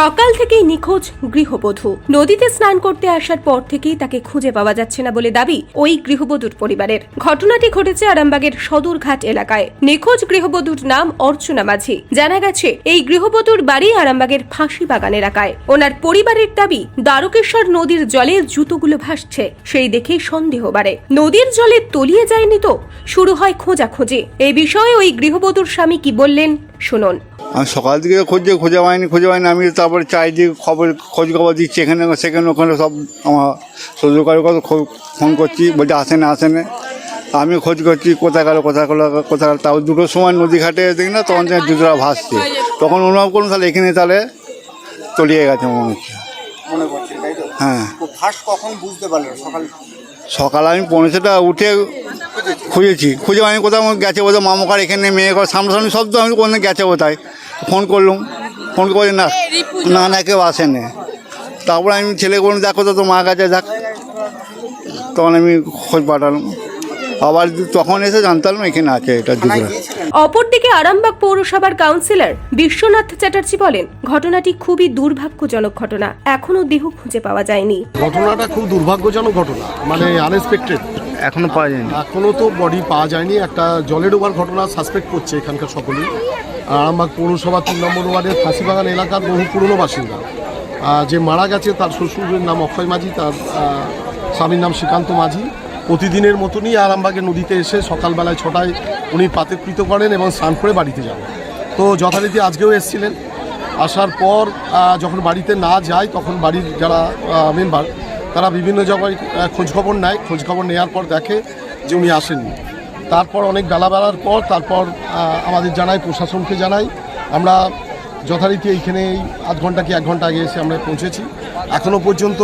সকাল থেকেই নিখোঁজ গৃহবধূ। নদীতে স্নান করতে আসার পর থেকেই তাকে খুঁজে পাওয়া যাচ্ছে না বলে দাবি ওই গৃহবধূর পরিবারের। ঘটনাটি ঘটেছে আরামবাগের সদরঘাট এলাকায়। নিখোঁজ গৃহবধূর নাম অর্চনা মাঝি। জানা গেছে, এই গৃহবধূর বাড়ি আরামবাগের ফাঁসি বাগান এলাকায়। ওনার পরিবারের দাবি, দ্বারকেশ্বর নদীর জলে জুতোগুলো ভাসছে, সেই দেখেই সন্দেহ বাড়ে। নদীর জলে তলিয়ে যায়নি তো? শুরু হয় খোঁজাখুঁজি। এই বিষয়ে ওই গৃহবধূর স্বামী কি বললেন, শুনুন। আমি সকাল থেকে খুঁজে খুঁজে পাইনি খুঁজে পাইনি। আমি তারপরে চারিদিকে খবর খোঁজ খবর দিচ্ছি এখানে সেখানে ওখানে সব আমার শ্বশুর কারও কথা ফোন করছি বলছে আসে না আসে না। আমি খোঁজ করছি কোথায় গেল কোথায় গেলো কোথায় গেল। তাও দুটোর সময় নদী ঘাটে দেখি না তখন থেকে জুতোটা ভাসছে। তখন অনুভব করুন তাহলে এখানে তাহলে তলিয়ে গেছে মনে হচ্ছে। হ্যাঁ। সকাল আমি পনেরোটা উঠে খুঁজেছি। খুঁজে আমি কোথাও গেছে বোধহয় মামকার এখানে মেয়ে ঘর সামনাসামনি সব তো আমি কোনো গেছে কোথায় ফোন করলুম ফোন করে না না না কেউ আসেনি। তারপরে আমি ছেলে কোনো দেখো তো তো মা গেছে দেখ তখন আমি খোঁজ পাঠালাম। আবার তখন এসে জানতাম এখানে আছে এটা অপরদিকে আরামবাগ পৌরসভার কাউন্সিলর বিশ্বনাথ চ্যাটার্জি বলেন ঘটনাটি খুবই দুর্ভাগ্যজনক ঘটনা। এখনও দেহ খুঁজে পাওয়া যায়নি। ঘটনাটা খুব দুর্ভাগ্যজনক ঘটনা মানে আনএক্সপেক্টেড এখনও পাওয়া যায়নি। এখনও তো বডি পাওয়া যায়নি। একটা জলে ডোবার ঘটনা সাসপেক্ট করছে এখানকার সকলেই। আরামবাগ পৌরসভা তিন নম্বর ওয়ার্ডের ফাঁসিবাগান এলাকার বহু পুরনো বাসিন্দা। যে মারা গেছে তার শ্বশুরের নাম অক্ষয় মাঝি, তার স্বামীর নাম শ্রীকান্ত মাঝি। প্রতিদিনের মতনই আরামবাগের নদীতে এসে সকালবেলায় ছটায় উনি পাতেকৃত করেন এবং স্নান করে বাড়িতে যান। তো যথারীতি আজকেও এসেছিলেন। আসার পর যখন বাড়িতে না যায়, তখন বাড়ির যারা মেম্বার তারা বিভিন্ন জায়গায় খোঁজখবর নেয়। খোঁজখবর নেওয়ার পর দেখে যে উনি আসেননি। তারপর অনেক বেলা বেলার পর, তারপর আমাদের জানাই, প্রশাসনকে জানাই, আমরা যথারীতি এইখানে এই আধ ঘণ্টা কি এক ঘণ্টা আগে এসে আমরা পৌঁছেছি। এখনও পর্যন্ত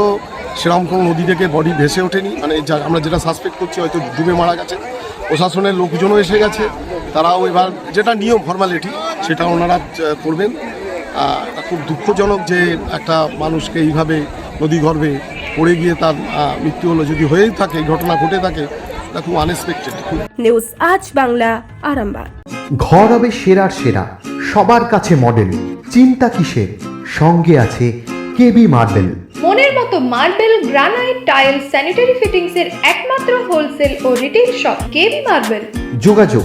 সেরকম কোনো নদী থেকে বডি ভেসে ওঠেনি। মানে আমরা যেটা সাসপেক্ট করছি হয়তো ডুবে মারা গেছে। প্রশাসনের লোকজনও এসে গেছে। তারাও এবার যেটা নিয়ম ফর্মালিটি সেটা ওনারা করবেন। খুব দুঃখজনক যে একটা মানুষকে এইভাবে নদী গর্ভে পড়ে গিয়ে তার মৃত্যু হলো। যদি হয়েই থাকে ঘটনা ঘটে থাকে তা খুব আনএক্সপেক্টেড নিউজ আজ বাংলা আরামবাগ। ঘর হবে সেরার সেরা সবার কাছে মডেল চিন্তা কিসের? সঙ্গে আছে কেবি মার্বেল মনের মতো marble granite tile sanitary fittings এর একমাত্র হোলসেল ও রিটেল শপ কেবি মার্বেল যোগাযোগ